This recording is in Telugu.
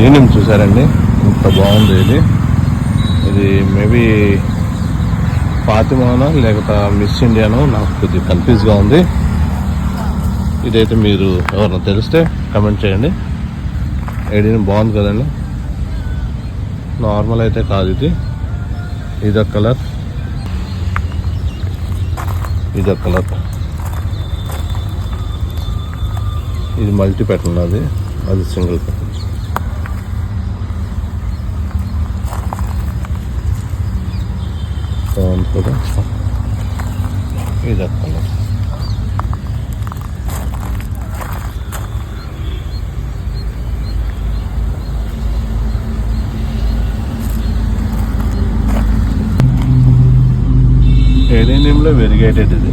ఏడియం చూసారండి? ఇంత బాగుంది ఇది. ఇది మేబీ ఫాతిమానా లేకపోతే మిస్ ఇండియానో? నాకు కొద్దిగా కన్ఫ్యూజ్గా ఉంది. ఇదైతే మీరు ఎవరైనా తెలిస్తే కమెంట్ చేయండి. ఐడియా బాగుంది కదండి. నార్మల్ అయితే కాదు ఇది. ఇదొక కలర్. ఇదొక కలర్. ఇది మల్టీ పెటల్ అది. అది సింగిల్ పెటల్ బాగుంది కదా ఇదొక కలర్ ఏడేనియంలో వెరిగేటెడ్ ఇది